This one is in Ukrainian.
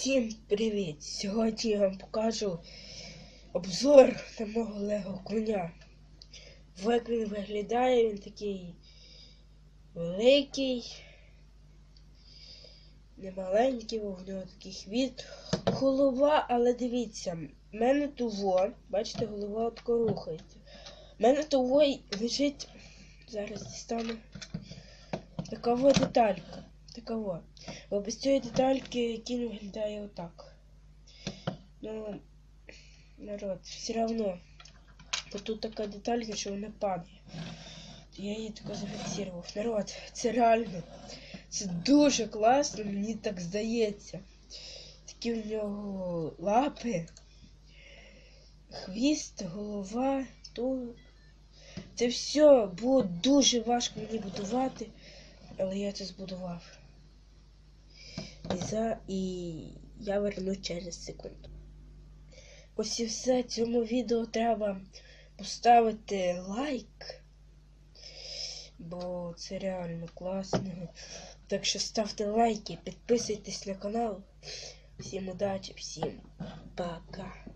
Всім привіт! Сьогодні я вам покажу обзор на мого лего коня. Як він виглядає, він такий великий, не маленький, бо в нього такий хвіст. Голова, але дивіться, в мене того, бачите, голова отко рухається. У мене того лежить, зараз дістану, така во деталька. Така во. Бо без цієї детальки кінь виглядає отак. Ну, народ, все одно. Бо тут така деталька, що вона падає. Я її тако зафіксував. Народ, це реально. Це дуже класно, мені так здається. Такі в нього лапи, хвіст, голова, тулуб. Це все було дуже важко мені будувати, але я це збудував. І, і я вернусь через секунду. Ось і все. Цьому відео треба поставити лайк. Бо це реально класно. Так що ставте лайки, підписуйтесь на канал. Всім удачі, всім пока.